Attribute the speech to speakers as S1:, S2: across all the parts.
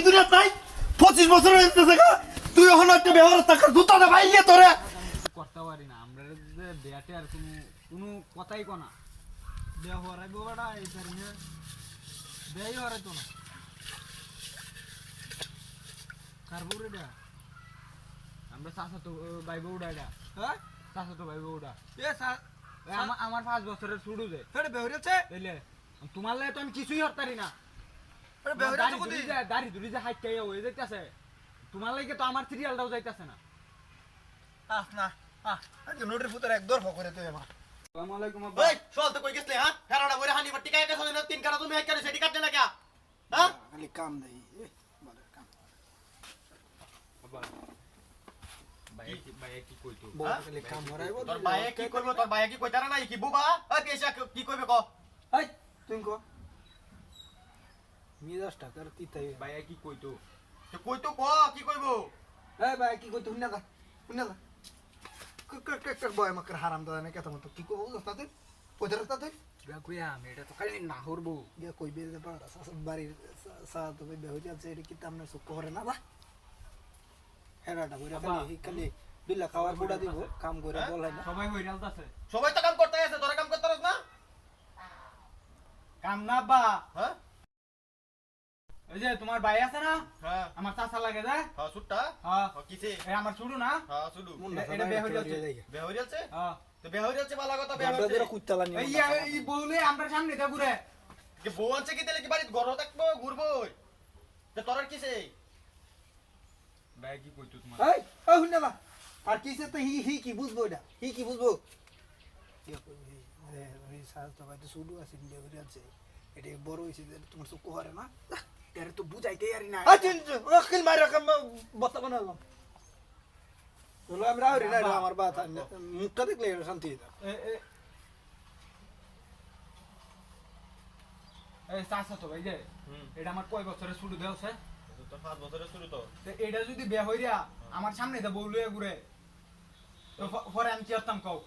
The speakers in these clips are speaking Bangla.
S1: দুনিয়া নাই পঁচিশ বছর হয়েছে তুই এখন একটা ব্যবহার তোরে।
S2: করতে পারি না আমরা যে আর কোনো কোনো কথাই কো না। দেহ হরাইব এই হরাই তো না। কারবুরে ডা আমরা চাষা তো বাইব
S3: হ্যাঁ?
S2: চাষা তো বাইব উড়া
S3: এ
S2: আমার পাঁচ বছরের ছুটু যে এলে তোমার লাগে তো আমি কিছুই হরতারি না। দাড়ি ধরি যে হাইট খাইয়া হয়ে যাইতাছে। তোমার লাগে তো আমার সিরিয়ালটাও যাইতাছে না।
S3: আহ না আহ নোটের ভিতরে এক দরফা তুই আমার
S2: আসসালামু আলাইকুম আব্বা।
S1: ওই চল তো কই গেছলে হ্যাঁ? ফেরাটা বইরে হানি বাটি কায় গেছ না তিন কারা তুমি এক কারে সেটি কাটতে না কে? হ্যাঁ?
S3: খালি কাম দেই। এ কাম।
S2: আব্বা ভাই ভাই কি
S1: তোর কি করব? তোর ভাইয়ে কি কইতারা নাই কি বুবা? ওই পেশা কি কইবে ক?
S3: এই তুই কো? মিজাজ টাকার তিতাই
S2: ভাই কি কইতো?
S1: তো কই তো ক কি কইব?
S3: এই ভাই কি কই তুই না দা তুই না দা কক কক কক বয় মাকর হারাম দাদা নে কথা কি কো রাস্তা তুই পয়দা রাস্তা তুই
S2: গা কইয়া আমি? এটা তো খালি না হরবো
S3: গিয়া কই বের দে পাড়া সাস বাড়ির সা তো বে বেহরিয়াছে এটা কি তামনে সুখ করে না? বা। হেরাটা কইরা খালি খালি বিল্লা খাওয়ার বুড়া কাম করে বলাই না।
S2: সবাই
S1: সবাই তো কাম করতে আছে তোরা কাম করতে না?
S2: কাম না আব্বা।
S1: হ্যাঁ?
S2: ওই যে তোমার ভাই আছে না?
S1: হ্যাঁ।
S2: আমার চাচা লাগে যে।
S1: হ্যাঁ সুটটা?
S2: হ্যাঁ।
S1: কিছে
S2: এই আমার ছুটু না?
S1: হ্যাঁ
S3: মন
S2: এটা- বেহরিয়া আছে।
S1: বেহরি আছে
S2: হ্যাঁ।
S1: তো বেহরি আছে বালা কথা বেহরি
S3: কুত্তালা নিয়ে
S2: এই এই বউলে আমরা সামনে দে ঘুরে।
S1: যে বউ আছে কি তাহলে? কি বাড়িতে ঘর থাকব ঘুরবো? তো তোর কিছে
S2: ভাই কি কইতো তোমার?
S3: এই হুন্না না আর কিসে তো হি হি কি বুঝব এটা? হি কি বুঝব? কই রে রে সাল তো বাইতে সুডু আছে আছে এটা বড় হইছে যে তোমার সুখ করে না
S2: তেরে তো বুঝাইতে পারি না
S3: আচ্ছা অখিল মারা কাম বতা বানালাম বলো আমি রাহরি না আমার বাত মুখটা দেখলে শান্তি
S2: তো ভাই যে এটা আমার কয় বছরের ছুটু দেওছে
S1: তো পাঁচ বছরের শুরু তো
S2: তো এটা যদি বিয়া হইরা আমার সামনে দে বউলে ঘুরে তো প- পরে আমি কি করতাম কও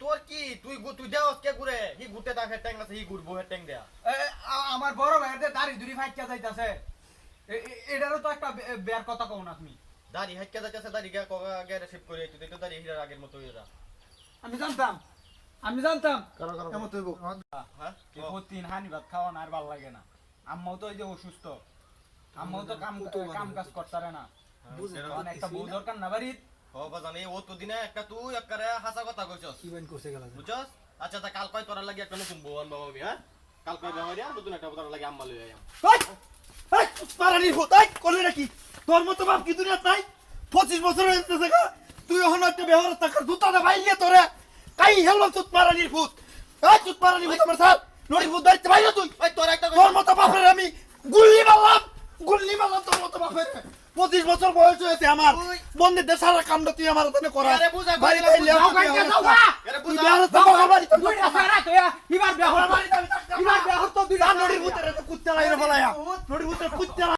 S1: তোর কি তুই তুই দেওস কে ঘুরে হি ঘুরতে থাকে ট্যাং আছে হি ঘুরবো হে ট্যাং দেয়া
S2: আমার বড় ভাইয়ের দাড়ি দুরি ফাইটকা যাইতাছে। এটারও তো একটা বেয়ার কথা কও না তুমি।
S1: দাড়ি হাইকা যাচ্ছে দাড়ি গা কগা গেরে শেভ করে তুই দেখো দাড়ি হিরার আগের মতো হয়ে যা
S2: আমি জানতাম আমি জানতাম।
S3: এমন তুই বল।
S1: হ্যাঁ?
S2: প্রতিদিন হানি ভাত খাওয়া না আর ভালো লাগে না। আম্মাও তো ওই যে অসুস্থ। আম্মাও তো কাম কাম কাজ করতারে না। তখন একটা বউ দরকার না বাড়িত
S1: ও বাজান এই ও তো দিনে একটা তুই একবারে হাসা কথা কইছস।
S3: কি বাইন করছে গেলা
S1: বুঝছস? আচ্ছা তা কাল কয় তোরা লাগি একটা নতুন বউ আনবা আমি হ্যাঁ? কাল কয় নতুন একটা তোরা লাগি আম্মা লই পারানি হতাই করলে নাকি? তোর মতো বাপ কি দুনিয়া নাই পঁচিশ বছর হয়েছে গা। তুই এখন একটা ব্যবহার থাকার দুটাটা বাইলিয়ে তোরে। কাই হেলবাম চুত মারানির ভূত? এই চুত মারানির ভূত আমার স্যার নড়ির ভূত দাইতে বাইরে তুই। তোর একটা তোর মতো বাপের আমি গুল্লি মারলাম। গুল্লি মারলাম তোর মতো বাপের। পঁচিশ বছর বয়স হয়েছে আমার। বন্ধুদের সারা কামটা তুই আমার করা বাড়িতে القدرة.